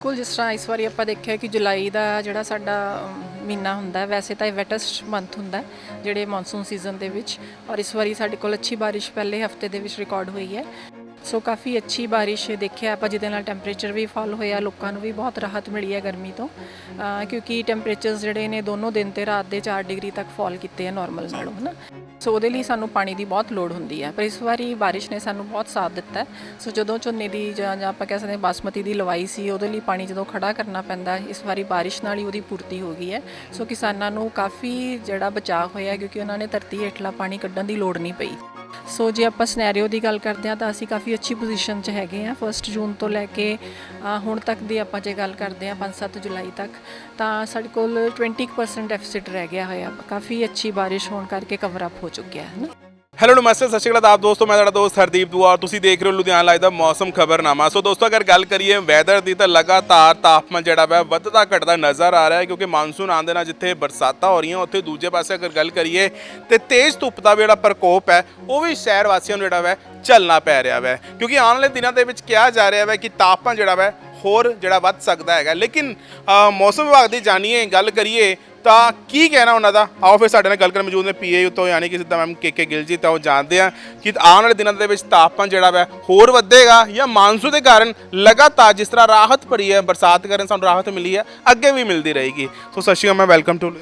ਬਿਲਕੁਲ, ਜਿਸ ਤਰ੍ਹਾਂ ਇਸ ਵਾਰੀ ਆਪਾਂ ਦੇਖਿਆ ਕਿ ਜੁਲਾਈ ਦਾ ਜਿਹੜਾ ਸਾਡਾ ਮਹੀਨਾ ਹੁੰਦਾ, ਵੈਸੇ ਤਾਂ ਇਹ ਵੈਟੈਸਟ ਮੰਥ ਹੁੰਦਾ, ਜਿਹੜੇ ਮੌਨਸੂਨ ਸੀਜ਼ਨ ਦੇ ਵਿੱਚ। ਔਰ ਇਸ ਵਾਰੀ ਸਾਡੇ ਕੋਲ ਅੱਛੀ ਬਾਰਿਸ਼ ਪਹਿਲੇ ਹਫ਼ਤੇ ਦੇ ਵਿੱਚ ਰਿਕਾਰਡ ਹੋਈ ਹੈ। ਸੋ ਕਾਫੀ ਅੱਛੀ ਬਾਰਿਸ਼ ਦੇਖਿਆ ਆਪਾਂ, ਜਿਹਦੇ ਨਾਲ ਟੈਂਪਰੇਚਰ ਵੀ ਫਾਲ ਹੋਇਆ, ਲੋਕਾਂ ਨੂੰ ਵੀ ਬਹੁਤ ਰਾਹਤ ਮਿਲੀ ਹੈ ਗਰਮੀ ਤੋਂ। ਕਿਉਂਕਿ ਟੈਂਪਰੇਚਰਸ ਜਿਹੜੇ ਨੇ ਦੋਨੋਂ ਦਿਨ ਤੇ ਰਾਤ ਦੇ 4 ਡਿਗਰੀ ਤੱਕ ਫਾਲ ਕੀਤੇ ਆ ਨਾਰਮਲ ਨਾਲੋਂ, ਹਨਾ। ਸੋ ਉਹਦੇ ਲਈ ਸਾਨੂੰ ਪਾਣੀ ਦੀ ਬਹੁਤ ਲੋੜ ਹੁੰਦੀ ਹੈ। ਪਰ ਇਸ ਵਾਰੀ ਬਾਰਿਸ਼ ਨੇ ਸਾਨੂੰ ਬਹੁਤ ਸਾਥ ਦਿੱਤਾ। ਸੋ ਜਦੋਂ ਝੋਨੇ ਦੀ ਜਾਂ ਆਪਾਂ ਕਹਿ ਸਕਦੇ ਹਾਂ ਬਾਸਮਤੀ ਦੀ ਲਵਾਈ ਸੀ, ਉਹਦੇ ਲਈ ਪਾਣੀ ਜਦੋਂ ਖੜਾ ਕਰਨਾ ਪੈਂਦਾ, ਇਸ ਵਾਰੀ ਬਾਰਿਸ਼ ਨਾਲ ਹੀ ਉਹਦੀ ਪੂਰਤੀ ਹੋ ਗਈ ਹੈ। ਸੋ ਕਿਸਾਨਾਂ ਨੂੰ ਕਾਫੀ ਜਿਹੜਾ ਬਚਾਅ ਹੋਇਆ, ਕਿਉਂਕਿ ਉਹਨਾਂ ਨੇ ਧਰਤੀ ਹੇਠਲਾ ਪਾਣੀ ਕੱਢਣ ਦੀ ਲੋੜ ਨਹੀਂ ਪਈ। ਸੋ ਜੇ ਆਪਾਂ ਸਿਨੈਰੀਓ ਦੀ ਗੱਲ ਕਰਦੇ ਹਾਂ ਤਾਂ ਅਸੀਂ ਕਾਫੀ ਅੱਛੀ ਪੋਜੀਸ਼ਨ 'ਚ ਹੈਗੇ ਹਾਂ। 1 ਜੂਨ ਤੋਂ ਲੈ ਕੇ ਹੁਣ ਤੱਕ ਦੀ ਆਪਾਂ ਜੇ ਗੱਲ ਕਰਦੇ ਹਾਂ 5-7 ਜੁਲਾਈ ਤੱਕ, ਤਾਂ ਸਾਡੇ ਕੋਲ 20% ਡੈਫਿਸਿਟ ਰਹਿ ਗਿਆ ਹੋਇਆ। ਕਾਫੀ ਅੱਛੀ ਬਾਰਿਸ਼ ਹੋਣ ਕਰਕੇ ਕਵਰ ਅਪ ਹੋ ਚੁੱਕਿਆ ਹੈ ਨਾ? ਹੈਲੋ ਨਮਸਤੇ, ਸਤਿ ਸ਼੍ਰੀ ਅਕਾਲ ਆਪ ਦੋਸਤੋ, ਮੈਂ ਤੁਹਾਡਾ ਦੋਸਤ ਹਰਦੀਪ ਦੁਆਰ ਤੁਸੀਂ ਦੇਖ ਰਹੇ ਹੋ ਲੁਧਿਆਣਾ ਲਾਈਵ ਦਾ ਮੌਸਮ ਖਬਰਨਾਮਾ। ਸੋ ਦੋਸਤੋ, ਅਗਰ ਗੱਲ ਕਰੀਏ ਵੈਦਰ ਦੀ, ਤਾਂ ਲਗਾਤਾਰ ਤਾਪਮਾਨ ਜਿਹੜਾ ਵਾ ਵੱਧਦਾ ਘਟਦਾ ਨਜ਼ਰ ਆ ਰਿਹਾ ਹੈ, ਕਿਉਂਕਿ ਮਾਨਸੂਨ ਆਉਣ ਦੇ ਨਾਲ ਜਿੱਥੇ ਬਰਸਾਤਾਂ ਹੋ ਰਹੀਆਂ, ਉੱਥੇ ਦੂਜੇ ਪਾਸੇ ਅਗਰ ਗੱਲ ਕਰੀਏ, ਤੇ ਤੇਜ਼ ਧੁੱਪ ਦਾ ਵੀ ਜਿਹੜਾ ਪ੍ਰਕੋਪ ਹੈ, ਉਹ ਵੀ ਸ਼ਹਿਰ ਵਾਸੀਆਂ ਨੂੰ ਜਿਹੜਾ ਵਾ ਝੱਲਣਾ ਪੈ ਰਿਹਾ ਵਾ। ਕਿਉਂਕਿ ਆਉਣ ਵਾਲੇ ਦਿਨਾਂ ਦੇ ਵਿੱਚ ਕਿਹਾ ਜਾ ਰਿਹਾ ਵਾ ਕਿ ਤਾਪਮਾਨ ਜਿਹੜਾ ਵਾ ਹੋਰ ਜਿਹੜਾ ਵੱਧ ਸਕਦਾ ਹੈਗਾ। ਲੇਕਿਨ ਮੌਸਮ ਵਿਭਾਗ ਦੀ ਜਾਣੀਏ, ਗੱਲ ਕਰੀਏ ਤਾਂ ਕੀ ਕਹਿਣਾ ਉਹਨਾਂ ਦਾ? ਆਓ ਫਿਰ ਸਾਡੇ ਨਾਲ ਗੱਲ ਕਰਨ ਮੌਜੂਦ ਨੇ ਪੀਏ ਤੋਂ ਯਾਨੀ ਕਿ ਸਿੱਧਾ ਮੈਮ ਕੇ ਕੇ ਗਿਲ ਜੀ, ਤਾਂ ਉਹ ਜਾਣਦੇ ਆ ਕਿ ਆਉਣ ਵਾਲੇ ਦਿਨਾਂ ਦੇ ਵਿੱਚ ਤਾਪਮਾਨ ਜਿਹੜਾ ਵਾ ਹੋਰ ਵਧੇਗਾ ਜਾਂ ਮਾਨਸੂਨ ਦੇ ਕਾਰਨ ਲਗਾਤਾਰ ਜਿਸ ਤਰ੍ਹਾਂ ਰਾਹਤ ਭਰੀ ਹੈ, ਬਰਸਾਤ ਕਾਰਨ ਸਾਨੂੰ ਰਾਹਤ ਮਿਲੀ ਹੈ, ਅੱਗੇ ਵੀ ਮਿਲਦੀ ਰਹੇਗੀ। ਸੋ ਸਤਿ ਸ਼੍ਰੀ ਅਕਾਲ ਮੈਂ ਵੈਲਕਮ ਟੂ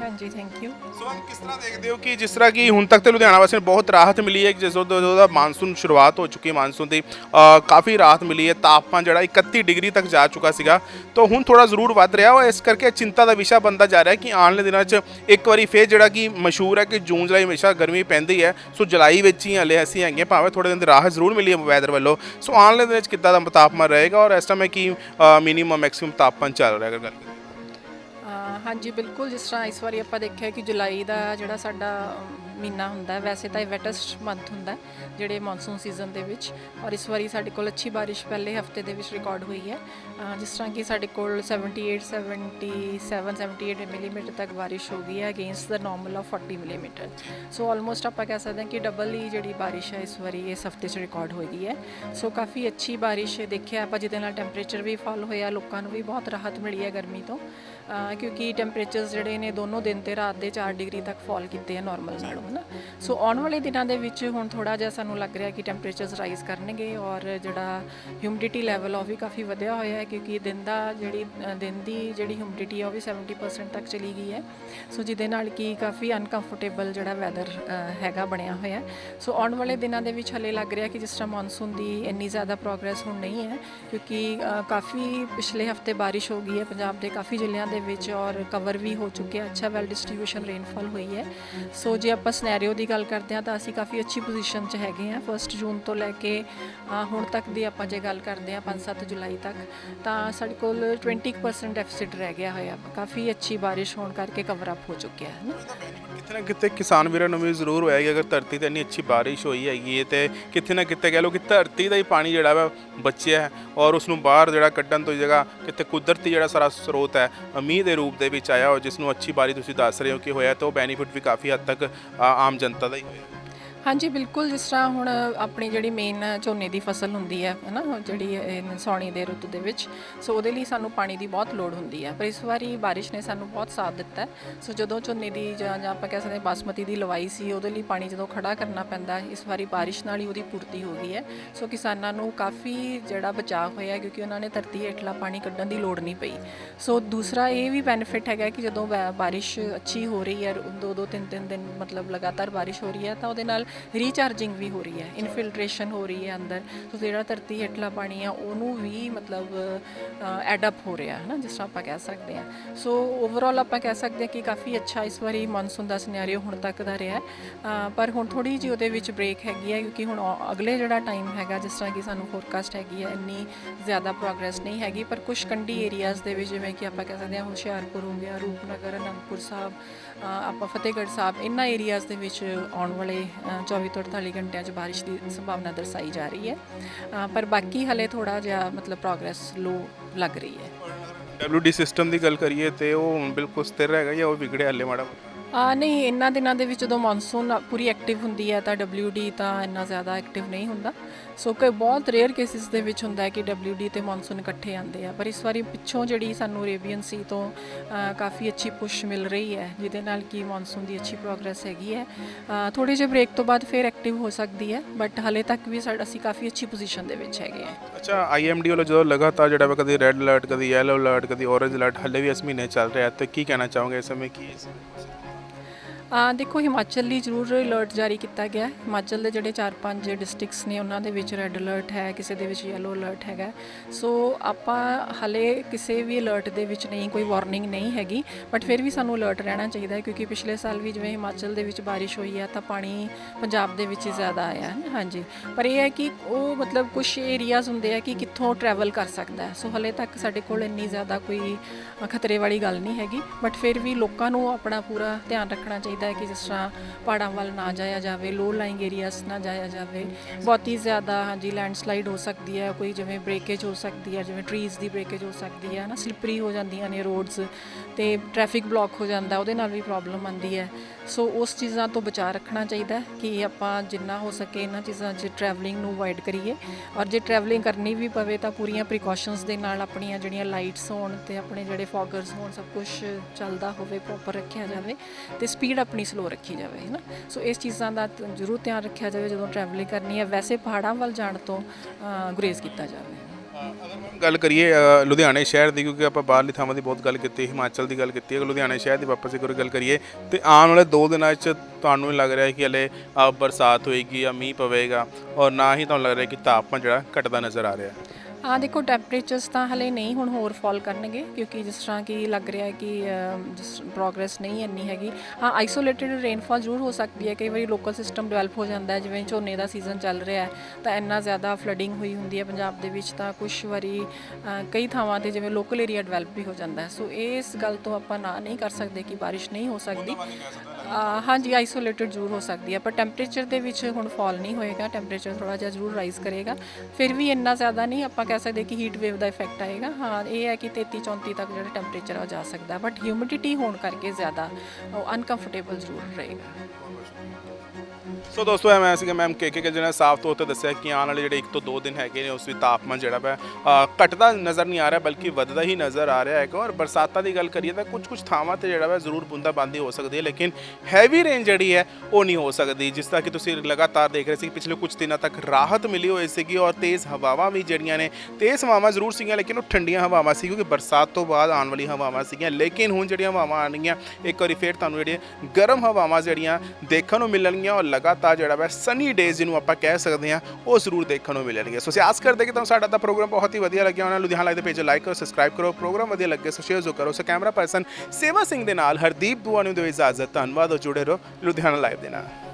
ਹਾਂਜੀ ਥੈਂਕ ਯੂ ਸੋ ਮੈਮ ਕਿਸ ਤਰ੍ਹਾਂ ਦੇਖਦੇ ਹੋ ਕਿ ਜਿਸ ਤਰ੍ਹਾਂ ਕਿ ਹੁਣ ਤੱਕ ਤੇ ਲੁਧਿਆਣਾ ਵਾਸੀਆਂ ਨੂੰ ਬਹੁਤ ਰਾਹਤ ਮਿਲੀ ਹੈ ਕਿ ਜਦੋਂ ਜਦੋਂ ਦਾ ਮਾਨਸੂਨ ਸ਼ੁਰੂਆਤ ਹੋ ਚੁੱਕੀ ਹੈ ਮਾਨਸੂਨ ਦੀ ਅ, ਕਾਫੀ ਰਾਹਤ ਮਿਲੀ ਹੈ। ਤਾਪਮਾਨ ਜਿਹੜਾ 31 ਡਿਗਰੀ ਤੱਕ ਜਾ ਚੁੱਕਾ ਸੀਗਾ। ਤਾਂ ਹੁਣ ਥੋੜਾ ਜ਼ਰੂਰ ਵੱਧ ਰਿਹਾ ਔਰ ਇਸ ਕਰਕੇ ਚਿੰਤਾ ਦਾ ਵਿਸ਼ਾ ਬਣਦਾ ਜਾ ਰਿਹਾ ਹੈ ਕਿ ਆਉਣ ਵਾਲੇ ਦਿਨਾਂ 'ਚ ਇੱਕ ਵਾਰੀ ਫੇਰ ਜਿਹੜਾ ਕਿ ਮਸ਼ਹੂਰ ਹੈ ਕਿ ਜੂਨ ਜੁਲਾਈ ਹਮੇਸ਼ਾ ਗਰਮੀ ਪੈਂਦੀ ਹੈ। ਸੋ ਜੁਲਾਈ ਵਿੱਚ ਹੀ ਹਲੇ ਅਸੀਂ ਹੈਗੇ ਭਾਵੇਂ ਥੋੜੇ ਦਿਨ ਦੀ ਰਾਹਤ ਜ਼ਰੂਰ ਮਿਲੀ ਹੈ ਵੈਦਰ ਵੱਲੋਂ। ਸੋ ਆਉਣ ਵਾਲੇ ਦਿਨਾਂ 'ਚ ਕਿੱਦਾਂ ਦਾ ਤਾਪਮਾਨ ਰਹੇਗਾ ਔਰ ਇਸ ਟਾਈਮ ਕੀ ਮਿਨੀਮਮ ਮੈਕਸਿਮਮ ਤਾਪਮਾਨ ਚੱਲ ਰਿਹਾ ਅਗਰ ਗੱਲ ਕਰੀਏ। ਹਾਂਜੀ ਬਿਲਕੁਲ ਜਿਸ ਤਰ੍ਹਾਂ ਇਸ ਵਾਰੀ ਆਪਾਂ ਦੇਖਿਆ ਕਿ ਜੁਲਾਈ ਦਾ ਜਿਹੜਾ ਸਾਡਾ ਮਹੀਨਾ ਹੁੰਦਾ ਹੈ, ਵੈਸੇ ਤਾਂ ਇਹ ਵੈਟੈਸਟ ਮੰਥ ਹੁੰਦਾ ਹੈ, ਜਿਹੜੇ ਮੌਨਸੂਨ ਸੀਜ਼ਨ ਦੇ ਵਿੱਚ। ਔਰ ਇਸ ਵਾਰੀ ਸਾਡੇ ਕੋਲ ਅੱਛੀ ਬਾਰਿਸ਼ ਪਹਿਲੇ ਹਫ਼ਤੇ ਦੇ ਵਿੱਚ ਰਿਕਾਰਡ ਹੋਈ ਹੈ। ਅ, ਜਿਸ ਤਰ੍ਹਾਂ ਕਿ ਸਾਡੇ ਕੋਲ 78 77 78 ਮਿਲੀਮੀਟਰ ਤੱਕ ਬਾਰਿਸ਼ ਹੋ ਗਈ ਹੈ against the normal of 40 millimetre so almost ਆਪਾਂ ਕਹਿ ਸਕਦੇ ਹਾਂ ਕਿ ਡਬਲ ਹੀ ਜਿਹੜੀ ਬਾਰਿਸ਼ ਹੈ ਇਸ ਵਾਰੀ ਇਸ ਹਫ਼ਤੇ 'ਚ ਰਿਕਾਰਡ ਹੋਈ ਹੈ। ਸੋ ਕਾਫੀ ਅੱਛੀ ਬਾਰਿਸ਼ ਦੇਖਿਆ ਆਪਾਂ ਜਿਹਦੇ ਨਾਲ ਟੈਂਪਰੇਚਰ ਵੀ ਫਾਲ ਹੋਇਆ ਲੋਕਾਂ ਨੂੰ ਵੀ ਬਹੁਤ ਰਾਹਤ ਮਿਲੀ ਹੈ ਗਰਮੀ ਤੋਂ। ਅ, ਕਿਉਂਕਿ ਟੈਂਪਰੇਚਰਸ ਜਿਹੜੇ ਨੇ ਦੋਨੋਂ ਦਿਨ ਤੇ ਰਾਤ ਦੇ 4 ਡਿਗਰੀ ਤੱਕ ਫਾਲ ਕੀਤੇ ਆ ਨਾਰਮਲ ਨਾਲੋਂ। ਹਨਾ? ਸੋ ਆਉਣ ਵਾਲੇ ਦਿਨਾਂ ਦੇ ਵਿੱਚ ਹੁਣ ਥੋੜਾ ਜਿਹਾ ਸਾਨੂੰ ਲੱਗ ਰਿਹਾ ਕਿ ਟੈਂਪਰੇਚਰਸ ਰਾਈਜ਼ ਕਰਨਗੇ ਔਰ ਜਿਹੜਾ ਹਿਊਮਿਡਿਟੀ ਲੈਵਲ ਉਹ ਵੀ ਕਾਫੀ ਵਧਿਆ ਹੋਇਆ ਹੈ ਕਿਉਂਕਿ ਦਿਨ ਦਾ ਜਿਹੜੀ ਦਿਨ ਦੀ ਜਿਹੜੀ ਹਿਊਮਿਡਿਟੀ ਆ ਉਹ ਵੀ 70% ਤੱਕ ਚਲੀ ਗਈ ਹੈ। ਸੋ ਜਿਹਦੇ ਨਾਲ ਕਿ ਕਾਫੀ ਅਨਕੰਫਰਟੇਬਲ ਜਿਹੜਾ ਵੈਦਰ ਹੈਗਾ, ਬਣਿਆ ਹੋਇਆ ਸੋ ਆਉਣ ਵਾਲੇ ਦਿਨਾਂ ਦੇ ਵਿੱਚ ਹਲੇ ਲੱਗ ਰਿਹਾ ਕਿ ਜਿਸ ਤਰ੍ਹਾਂ ਮੌਨਸੂਨ ਦੀ ਇੰਨੀ ਜ਼ਿਆਦਾ ਪ੍ਰੋਗਰੈਸ ਹੁਣ ਨਹੀਂ ਹੈ ਕਿਉਂਕਿ ਕਾਫੀ ਪਿਛਲੇ ਹਫ਼ਤੇ ਬਾਰਿਸ਼ ਹੋ ਗਈ ਹੈ ਪੰਜਾਬ ਦੇ ਕਾਫੀ ਜ਼ਿਲ੍ਹਿਆਂ ਦੇ ਵਿੱਚ ਔਰ ਕਵਰ ਵੀ ਹੋ ਚੁੱਕਿਆ ਅੱਛਾ ਵੈਲ ਡਿਸਟ੍ਰੀਬਿਊਸ਼ਨ ਰੇਨਫਾਲ ਹੋਈ ਹੈ। ਸੋ ਜੇ ਆਪਾਂ ਸਿਨੈਰੀਓ ਦੀ ਗੱਲ ਕਰਦੇ ਹਾਂ ਤਾਂ ਅਸੀਂ ਕਾਫੀ ਅੱਛੀ ਪੋਜੀਸ਼ਨ 'ਚ ਹੈਗੇ ਹਾਂ। 1 ਜੂਨ ਤੋਂ ਲੈ ਕੇ ਹੁਣ ਤੱਕ ਦੀ ਆਪਾਂ ਜੇ ਗੱਲ ਕਰਦੇ ਹਾਂ 5-7 ਜੁਲਾਈ ਤੱਕ, ਤਾਂ ਸਾਡੇ ਕੋਲ 20% ਡੈਫਿਸਿਟ ਰਹਿ ਗਿਆ ਹੋਇਆ। ਕਾਫੀ ਅੱਛੀ ਬਾਰਿਸ਼ ਹੋਣ ਕਰਕੇ ਕਵਰ ਅਪ ਹੋ ਚੁੱਕਿਆ ਹੈ। ਕਿਤੇ ਨਾ ਕਿਤੇ ਕਿਸਾਨ ਵੀਰਾਂ ਨੂੰ ਵੀ ਜ਼ਰੂਰ ਹੋਇਆ ਕਿ ਅਗਰ ਧਰਤੀ ਤੇ ਇੰਨੀ ਅੱਛੀ ਬਾਰਿਸ਼ ਹੋਈ ਹੈਗੀ ਹੈ ਤੇ ਕਿਤੇ ਨਾ ਕਿਤੇ ਕਹਿ ਲਓ ਕਿ ਧਰਤੀ ਦਾ ਹੀ ਪਾਣੀ ਜਿਹੜਾ ਵਾ ਬਚਿਆ ਹੈ ਔਰ ਉਸ ਨੂੰ ਬਾਹਰ ਜਿਹੜਾ ਕੱਢਣ ਤੋਂ ਜਗ੍ਹਾ ਕਿਤੇ ਕੁਦਰਤੀ ਜਿਹੜਾ ਸਾਰਾ ਸਰੋਤ ਹੈ ਮੀਂਹ ਦੇ ਰੂਪ ਦੇ ਵਿੱਚ ਆਇਆ ਔਰ ਜਿਸ ਨੂੰ ਅੱਛੀ ਬਾਰੀ ਤੁਸੀਂ ਦੱਸ ਰਹੇ ਹੋ ਕਿ ਹੋਇਆ, ਤਾਂ ਉਹ ਬੈਨੀਫਿਟ ਵੀ ਕਾਫੀ ਹੱਦ ਤੱਕ ਆਮ ਜਨਤਾ ਦਾ ਹੀ ਹੋਇਆ। ਹਾਂਜੀ ਬਿਲਕੁਲ ਜਿਸ ਤਰ੍ਹਾਂ ਹੁਣ ਆਪਣੀ ਜਿਹੜੀ ਮੇਨ ਝੋਨੇ ਦੀ ਫਸਲ ਹੁੰਦੀ ਹੈ ਹਨਾ ਜਿਹੜੀ ਇਹ ਸੌਣੀ ਦੇ ਰੁੱਤ ਦੇ ਵਿੱਚ ਸੋ ਉਹਦੇ ਲਈ ਸਾਨੂੰ ਪਾਣੀ ਦੀ ਬਹੁਤ ਲੋੜ ਹੁੰਦੀ ਹੈ। ਪਰ ਇਸ ਵਾਰੀ ਬਾਰਿਸ਼ ਨੇ ਸਾਨੂੰ ਬਹੁਤ ਸਾਥ ਦਿੱਤਾ ਹੈ। ਸੋ ਜਦੋਂ ਝੋਨੇ ਦੀ ਜਾਂ ਜਾਂ ਆਪਾਂ ਕਹਿ ਸਕਦੇ ਹਾਂ ਬਾਸਮਤੀ ਦੀ ਲਵਾਈ ਸੀ ਉਹਦੇ ਲਈ ਪਾਣੀ ਜਦੋਂ ਖੜਾ ਕਰਨਾ ਪੈਂਦਾ ਹੈ, ਇਸ ਵਾਰੀ ਬਾਰਿਸ਼ ਨਾਲ ਹੀ ਉਹਦੀ ਪੂਰਤੀ ਹੋ ਗਈ ਹੈ। ਸੋ ਕਿਸਾਨਾਂ ਨੂੰ ਕਾਫੀ ਜਿਹੜਾ ਬਚਾਅ ਹੋਇਆ ਕਿਉਂਕਿ ਉਹਨਾਂ ਨੇ ਧਰਤੀ ਹੇਠਲਾ ਪਾਣੀ ਕੱਢਣ ਦੀ ਲੋੜ ਨਹੀਂ ਪਈ। ਸੋ ਦੂਸਰਾ ਇਹ ਵੀ ਬੈਨੀਫਿਟ ਹੈਗਾ ਕਿ ਜਦੋਂ ਬਾ- ਬਾਰਿਸ਼ ਅੱਛੀ ਹੋ ਰਹੀ ਹੈ ਦੋ ਦੋ ਤਿੰਨ ਤਿੰਨ ਦਿਨ ਮਤਲਬ ਲਗਾਤਾਰ ਬਾਰਿਸ਼ ਹੋ ਰਹੀ ਹੈ ਤਾਂ ਉਹਦੇ ਨਾਲ ਰੀਚਾਰਜਿੰਗ ਵੀ ਹੋ ਰਹੀ ਹੈ ਇਨਫਿਲਟ੍ਰੇਸ਼ਨ ਹੋ ਰਹੀ ਹੈ ਅੰਦਰ। ਸੋ ਜਿਹੜਾ ਧਰਤੀ ਹੇਠਲਾ ਪਾਣੀ ਆ ਉਹਨੂੰ ਵੀ ਮਤਲਬ ਐਡ ਅਪ ਹੋ ਰਿਹਾ ਹੈ ਨਾ, ਜਿਸ ਤਰ੍ਹਾਂ ਆਪਾਂ ਕਹਿ ਸਕਦੇ ਹਾਂ। ਸੋ ਓਵਰਆਲ ਆਪਾਂ ਕਹਿ ਸਕਦੇ ਹਾਂ ਕਿ ਕਾਫੀ ਅੱਛਾ ਇਸ ਵਾਰੀ ਮੌਨਸੂਨ ਦਾ ਸਿਨੈਰੀਓ ਹੁਣ ਤੱਕ ਦਾ ਰਿਹਾ ਪਰ ਹੁਣ ਥੋੜੀ ਜਿਹੀ ਉਹਦੇ ਵਿੱਚ ਬ੍ਰੇਕ ਹੈਗੀ ਹੈ, ਕਿਉਂਕਿ ਹੁਣ ਅਗਲੇ ਜਿਹੜਾ ਟਾਈਮ ਹੈਗਾ, ਜਿਸ ਤਰ੍ਹਾਂ ਕਿ ਸਾਨੂੰ ਫੋਰਕਾਸਟ ਹੈਗੀ ਹੈ, ਇੰਨੀ ਜ਼ਿਆਦਾ ਪ੍ਰੋਗਰੈਸ ਨਹੀਂ ਹੈਗੀ। ਪਰ ਕੁਝ ਕੰਢੀ ਏਰੀਆਜ਼ ਦੇ ਵਿੱਚ, ਜਿਵੇਂ ਕਿ ਆਪਾਂ ਕਹਿ ਸਕਦੇ ਹਾਂ ਹੁਸ਼ਿਆਰਪੁਰ ਹੋ ਗਿਆ, ਰੂਪਨਗਰ, ਅਨੰਦਪੁਰ ਸਾਹਿਬ ਆਪਾਂ ਫਤਿਹਗੜ੍ਹ ਸਾਹਿਬ, ਇਹਨਾਂ ਏਰੀਆਜ਼ ਦੇ ਵਿੱਚ ਆਉਣ ਵਾਲੇ 24 ਤੋਂ 48 ਘੰਟਿਆਂ 'ਚ ਬਾਰਿਸ਼ ਦੀ ਸੰਭਾਵਨਾ ਦਰਸਾਈ ਜਾ ਰਹੀ ਹੈ। ਪਰ ਬਾਕੀ ਹਲੇ ਥੋੜਾ ਜਿਹਾ ਮਤਲਬ ਪ੍ਰੋਗਰੈਸ ਲੋ ਲੱਗ ਰਹੀ ਹੈ। ਡਬਲਯੂਡੀ ਸਿਸਟਮ ਦੀ ਗੱਲ ਕਰੀਏ ਤੇ ਉਹ ਹੁਣ ਬਿਲਕੁਲ ਸਥਿਰ ਹੈਗਾ ਜਾਂ ਉਹ ਵਿਗੜਿਆ ਹਲੇ ਮਾੜਾ ਆ, ਨਹੀਂ, ਇਹਨਾਂ ਦਿਨਾਂ ਦੇ ਵਿੱਚ ਜਦੋਂ ਮੌਨਸੂਨ ਪੂਰੀ ਐਕਟਿਵ ਹੁੰਦੀ ਹੈ ਤਾਂ WD ਤਾਂ ਇੰਨਾ ਜ਼ਿਆਦਾ ਐਕਟਿਵ ਨਹੀਂ ਹੁੰਦਾ। ਸੋ ਕਿ ਬਹੁਤ ਰੇਅਰ ਕੇਸਿਸ ਦੇ ਵਿੱਚ ਹੁੰਦਾ ਹੈ ਕਿ WD ਤੇ ਮੌਨਸੂਨ ਇਕੱਠੇ ਆਉਂਦੇ ਆ। ਪਰ ਇਸ ਵਾਰੀ ਪਿੱਛੋਂ ਜਿਹੜੀ ਸਾਨੂੰ ਅਰੇਬੀਅਨ ਸੀ ਤੋਂ ਕਾਫੀ ਅੱਛੀ ਪੁਸ਼ ਮਿਲ ਰਹੀ ਹੈ, ਜਿਹਦੇ ਨਾਲ ਕਿ ਮੌਨਸੂਨ ਦੀ ਅੱਛੀ ਪ੍ਰੋਗਰੈਸ ਹੈਗੀ ਹੈ। ਥੋੜੇ ਜਿਹੇ ਬ੍ਰੇਕ ਤੋਂ ਬਾਅਦ ਫਿਰ ਐਕਟਿਵ ਹੋ ਸਕਦੀ ਹੈ ਬਟ ਹਲੇ ਤੱਕ ਵੀ ਸਾਡਾ ਅਸੀਂ ਕਾਫੀ ਅੱਛੀ ਪੋਜੀਸ਼ਨ ਦੇ ਵਿੱਚ ਹੈਗੇ ਹਾਂ। ਅੱਛਾ ਆਈਐਮਡੀ ਵੱਲੋਂ ਜਦੋਂ ਲਗਾਤਾਰ ਜਿਹੜਾ ਵਾ ਕਦੀ ਰੈੱਡ ਅਲਰਟ ਕਦੀ ਯੈਲੋ ਅਲਰਟ ਕਦੀ ਔਰੇਂਜ ਅਲਰਟ ਹੱਲੇ ਵੀ ਇਸ ਮਹੀਨੇ ਚੱਲ ਰਿਹਾ ਤੇ ਕੀ ਕਹਿਣਾ ਚਾਹੋਗੇ ਇਸ ਸਮੇਂ ਕੀ ਆ ਦੇਖੋ, ਹਿਮਾਚਲ ਲਈ ਜ਼ਰੂਰ ਅਲਰਟ ਜਾਰੀ ਕੀਤਾ ਗਿਆ ਹੈ। ਹਿਮਾਚਲ ਦੇ ਜਿਹੜੇ 4-5 ਡਿਸਟ੍ਰਿਕਟਸ ਨੇ, ਉਹਨਾਂ ਦੇ ਵਿੱਚ ਰੈੱਡ ਅਲਰਟ ਹੈ, ਕਿਸੇ ਦੇ ਵਿੱਚ ਯੈਲੋ ਅਲਰਟ ਹੈਗਾ ਸੋ ਆਪਾਂ ਹਲੇ ਕਿਸੇ ਵੀ ਅਲਰਟ ਦੇ ਵਿੱਚ ਨਹੀਂ, ਕੋਈ ਵਾਰਨਿੰਗ ਨਹੀਂ ਹੈਗੀ ਬਟ ਫਿਰ ਵੀ ਸਾਨੂੰ ਅਲਰਟ ਰਹਿਣਾ ਚਾਹੀਦਾ ਹੈ, ਕਿਉਂਕਿ ਪਿਛਲੇ ਸਾਲ ਵੀ ਜਿਵੇਂ ਹਿਮਾਚਲ ਦੇ ਵਿੱਚ ਬਾਰਿਸ਼ ਹੋਈ ਹੈ ਤਾਂ ਪਾਣੀ ਪੰਜਾਬ ਦੇ ਵਿੱਚ ਹੀ ਜ਼ਿਆਦਾ ਆਇਆ ਹੈ ਹਾਂਜੀ। ਪਰ ਇਹ ਹੈ ਕਿ ਉਹ ਮਤਲਬ ਕੁਝ ਏਰੀਆਜ਼ ਹੁੰਦੇ ਆ ਕਿ ਕਿੱਥੋਂ ਟਰੈਵਲ ਕਰ ਸਕਦਾ ਹੈ। ਸੋ ਹਲੇ ਤੱਕ ਸਾਡੇ ਕੋਲ ਇੰਨੀ ਜ਼ਿਆਦਾ ਕੋਈ ਖਤਰੇ ਵਾਲੀ ਗੱਲ ਨਹੀਂ ਹੈਗੀ ਬਟ ਫਿਰ ਵੀ ਲੋਕਾਂ ਨੂੰ ਆਪਣਾ ਪੂਰਾ ਧਿਆਨ ਰੱਖਣਾ ਚਾਹੀਦਾ ਹੈ ਕਿ ਜਿਸ ਤਰ੍ਹਾਂ ਪਹਾੜਾਂ ਵੱਲ ਨਾ ਜਾਇਆ ਜਾਵੇ ਲੋ ਲਾਈਂਗ ਏਰੀਆਸ ਨਾ ਜਾਇਆ ਜਾਵੇ। ਬਹੁਤ ਹੀ ਜ਼ਿਆਦਾ ਹਾਂਜੀ ਲੈਂਡਸਲਾਈਡ ਹੋ ਸਕਦੀ ਹੈ, ਕੋਈ ਜਿਵੇਂ ਬ੍ਰੇਕੇਜ ਹੋ ਸਕਦੀ ਹੈ, ਜਿਵੇਂ ਟਰੀਜ਼ ਦੀ ਬ੍ਰੇਕੇਜ ਹੋ ਸਕਦੀ ਹੈ ਨਾ ਸਲਿਪਰੀ ਹੋ ਜਾਂਦੀਆਂ ਨੇ ਰੋਡਸ ਤੇ ਟ੍ਰੈਫਿਕ ਬਲੌਕ ਹੋ ਜਾਂਦਾ, ਉਹਦੇ ਨਾਲ ਵੀ ਪ੍ਰੋਬਲਮ ਆਉਂਦੀ ਹੈ। ਸੋ ਉਸ ਚੀਜ਼ਾਂ ਤੋਂ ਬਚਾਅ ਰੱਖਣਾ ਚਾਹੀਦਾ ਕਿ ਆਪਾਂ ਜਿੰਨਾ ਹੋ ਸਕੇ ਇਹਨਾਂ ਚੀਜ਼ਾਂ 'ਚ ਟਰੈਵਲਿੰਗ ਨੂੰ ਅਵੋਇਡ ਕਰੀਏ। ਔਰ ਜੇ ਟਰੈਵਲਿੰਗ ਕਰਨੀ ਵੀ ਪਵੇ ਤਾਂ ਪੂਰੀਆਂ ਪ੍ਰੀਕਾਸ਼ਨਸ ਦੇ ਨਾਲ ਆਪਣੀਆਂ ਜਿਹੜੀਆਂ ਲਾਈਟਸ ਹੋਣ ਤੇ ਆਪਣੇ ਜਿਹੜੇ ਫੋਗਰਸ ਹੋਣ, ਸਭ ਕੁਝ ਚੱਲਦਾ ਹੋਵੇ ਪ੍ਰੋਪਰ ਰੱਖਿਆ ਜਾਵੇ। ਤੇ ਸਪੀਡ ਆਪਣੀ ਸਲੋ ਰੱਖੀ ਜਾਵੇ ਹੈ ਨਾ ਸੋ ਇਸ ਚੀਜ਼ਾਂ ਦਾ ਜ਼ਰੂਰ ਧਿਆਨ ਰੱਖਿਆ ਜਾਵੇ ਜਦੋਂ ਟਰੈਵਲਿੰਗ ਕਰਨੀ ਹੈ। ਵੈਸੇ ਪਹਾੜਾਂ ਵੱਲ ਜਾਣ ਤੋਂ ਗੁਰੇਜ਼ ਕੀਤਾ ਜਾਵੇ। ਅਗਰ ਮੈਮ ਗੱਲ ਕਰੀਏ ਲੁਧਿਆਣੇ ਸ਼ਹਿਰ ਦੀ ਕਿਉਂਕਿ ਆਪਾਂ ਬਾਹਰਲੀ ਥਾਵਾਂ ਦੀ ਬਹੁਤ ਗੱਲ ਕੀਤੀ ਹਿਮਾਚਲ ਦੀ ਗੱਲ ਕੀਤੀ ਹੈ ਲੁਧਿਆਣੇ ਸ਼ਹਿਰ ਦੀ ਵਾਪਸ ਇੱਕ ਗੱਲ ਕਰੀਏ ਤੇ ਆਉਣ ਵਾਲੇ 2 ਦਿਨਾਂ 'ਚ ਤੁਹਾਨੂੰ ਲੱਗ ਰਿਹਾ ਹੈ ਕਿ ਹਲੇ ਅ, ਬਰਸਾਤ ਹੋਏਗੀ ਜਾਂ ਮੀਂਹ ਪਵੇਗਾ ਔਰ ਨਾ ਹੀ ਤੁਹਾਨੂੰ ਲੱਗ ਰਿਹਾ ਕਿ ਤਾਪਮਾਨ ਜਿਹੜਾ ਘਟਦਾ ਨਜ਼ਰ ਆ ਰਿਹਾ। ਹੈ ਹਾਂ ਦੇਖੋ ਟੈਂਪਰੇਚਰਸ ਤਾਂ ਹਲੇ ਨਹੀਂ ਹੁਣ ਹੋਰ ਫਾਲ ਕਰਨਗੇ ਕਿਉਂਕਿ ਜਿਸ ਤਰ੍ਹਾਂ ਕਿ ਲੱਗ ਰਿਹਾ ਹੈ ਕਿ ਅਮ, ਜਿਸ ਪ੍ਰੋਗਰੈਸ ਨਹੀਂ ਇੰਨੀ ਹੈਗੀ। ਹਾਂ ਆਈਸੋਲੇਟਿਡ ਰੇਨਫਾਲ ਜ਼ਰੂਰ ਹੋ ਸਕਦੀ ਹੈ ਕਈ ਵਾਰੀ ਲੋਕਲ ਸਿਸਟਮ ਡਿਵੈਲਪ ਹੋ ਜਾਂਦਾ ਹੈ ਜਿਵੇਂ ਝੋਨੇ ਦਾ ਸੀਜ਼ਨ ਚੱਲ ਰਿਹਾ ਹੈ ਤਾਂ ਇੰਨਾ ਜ਼ਿਆਦਾ ਫਲੱਡਿੰਗ ਹੋਈ ਹੁੰਦੀ ਹੈ ਪੰਜਾਬ ਦੇ ਵਿੱਚ ਤਾਂ ਕੁਝ ਵਾਰੀ ਕਈ ਥਾਵਾਂ ਤੇ ਜਿਵੇਂ ਲੋਕਲ ਏਰੀਆ ਡਿਵੈਲਪ ਵੀ ਹੋ ਜਾਂਦਾ ਹੈ। ਸੋ ਇਸ ਗੱਲ ਤੋਂ ਆਪਾਂ ਨਾ ਨਹੀਂ ਕਰ ਸਕਦੇ ਕਿ ਬਾਰਿਸ਼ ਨਹੀਂ ਹੋ ਸਕਦੀ। ਅ, ਹਾਂਜੀ ਆਈਸੋਲੇਟਿਡ ਜ਼ਰੂਰ ਹੋ ਸਕਦੀ ਹੈ ਪਰ ਟੈਂਪਰੇਚਰ ਦੇ ਵਿੱਚ ਹੁਣ ਫਾਲ ਨਹੀਂ ਹੋਏਗਾ ਟੈਂਪਰੇਚਰ ਥੋੜਾ ਜਿਹਾ ਜ਼ਰੂਰ ਰਾਈਜ਼ ਕਰੇਗਾ। ਫਿਰ ਵੀ ਇੰਨਾ ਜ਼ਿਆਦਾ ਨਹੀਂ ਆਪਾਂ ਕਹਿ ਸਕਦੇ ਕਿ ਹੀਟ ਵੇਵ ਦਾ ਇਫੈਕਟ ਆਏਗਾ। ਹਾਂ ਇਹ ਹੈ ਕਿ 33 34 ਤੱਕ ਜਿਹੜਾ ਟੈਂਪਰੇਚਰ ਆ ਉਹ ਜਾ ਸਕਦਾ ਬਟ ਹਿਊਮਿਡਿਟੀ ਹੋਣ ਕਰਕੇ ਜ਼ਿਆਦਾ ਉਹ ਅਨਕੰਫਰਟੇਬਲ ਜ਼ਰੂਰ ਰਹੇਗਾ। ਸੋ ਦੋਸਤੋ ਐਵੇਂ ਸੀਗਾ ਮੈਮ ਕੇ ਕੇ ਜਿਹਨੇ ਸਾਫ਼ ਤੌਰ ਤੇ ਦੱਸਿਆ ਕਿ ਆਉਣ ਵਾਲੇ ਜਿਹੜੇ 1 ਤੋਂ 2 ਦਿਨ ਹੈਗੇ ਨੇ ਉਸ ਵਿੱਚ ਤਾਪਮਾਨ ਜਿਹੜਾ ਵਾ ਅ, ਘਟਦਾ ਨਜ਼ਰ ਨਹੀਂ ਆ ਰਿਹਾ ਬਲਕਿ ਵੱਧਦਾ ਹੀ ਨਜ਼ਰ ਆ ਰਿਹਾ ਹੈਗਾ। ਔਰ ਬਰਸਾਤਾਂ ਦੀ ਗੱਲ ਕਰੀਏ ਤਾਂ ਕੁਝ ਕੁਝ ਥਾਵਾਂ ਤੇ ਜਿਹੜਾ ਵਾ ਜ਼ਰੂਰ ਬੂੰਦਾਬਾਂਦੀ ਹੋ ਸਕਦੀ ਹੈ ਲੇਕਿਨ ਹੈਵੀ ਰੇਨ ਜਿਹੜੀ ਹੈ, ਉਹ ਨਹੀਂ ਹੋ ਸਕਦੀ। ਜਿਸ ਤਰ੍ਹਾਂ ਕਿ ਤੁਸੀਂ ਲਗਾਤਾਰ ਦੇਖ ਰਹੇ ਸੀ ਪਿਛਲੇ ਕੁਝ ਦਿਨਾਂ ਤੱਕ ਰਾਹਤ ਮਿਲੀ ਹੋਈ ਸੀਗੀ ਔਰ ਤੇਜ਼ ਹਵਾਵਾਂ ਵੀ ਜਿਹੜੀਆਂ ਨੇ, ਤੇਜ਼ ਹਵਾਵਾਂ ਜ਼ਰੂਰ ਸੀਗੀਆਂ, ਲੇਕਿਨ ਉਹ ਠੰਡੀਆਂ ਹਵਾਵਾਂ ਸੀ, ਕਿਉਂਕਿ ਬਰਸਾਤ ਤੋਂ ਬਾਅਦ ਆਉਣ ਵਾਲੀ ਹਵਾਵਾਂ ਸੀਗੀਆਂ। ਲੇਕਿਨ ਹੁਣ ਜਿਹੜੀਆਂ ਹਵਾਵਾਂ ਆਣਗੀਆਂ ਇੱਕ ਵਾਰੀ ਫੇਰ ਤੁਹਾਨੂੰ ਜਿਹੜੀਆਂ ਗਰਮ ਹਵਾਵਾਂ ਜਿਹੜੀਆਂ ਦੇਖਣ ਨੂੰ ਮਿਲਣਗੀਆਂ ਔਰ ਲਗਾਤਾਰ ਜਿਹੜਾ ਵਾ ਸਨੀ ਡੇਜ਼ ਜਿਹਨੂੰ ਆਪਾਂ ਕਹਿ ਸਕਦੇ ਹਾਂ, ਉਹ ਜ਼ਰੂਰ ਦੇਖਣ ਨੂੰ ਮਿਲਣਗੀਆਂ। ਸੋ ਅਸੀਂ ਆਸ ਕਰਦੇ ਕਿ ਤੁਹਾਨੂੰ ਸਾਡਾ ਦਾ ਪ੍ਰੋਗਰਾਮ ਬਹੁਤ ਹੀ ਵਧੀਆ ਲੱਗਿਆ ਹੋਣਾ। ਲੁਧਿਆਣਾ ਲਾਈਵ ਦੇ ਪੇਜ ਲਾਈਕ ਕਰੋ ਸਬਸਕ੍ਰਾਈਬ ਕਰੋ, ਪ੍ਰੋਗਰਾਮ ਵਧੀਆ ਲੱਗੇ ਸੋ ਸ਼ੇਅਰ ਜ਼ਰੂਰ ਕਰੋ। ਸੋ ਕੈਮਰਾ ਪਰਸਨ ਸੇਵਾ ਸਿੰਘ ਦੇ ਨਾਲ ਹਰਦੀਪ ਦੁਆ ਨੂੰ ਦਿਓ ਇਜਾਜ਼ਤ, ਧੰਨਵਾਦ। ਔਰ ਜੁੜੇ ਰਹੋ ਲੁਧਿਆਣਾ ਲਾਈਵ ਦੇ ਨਾਲ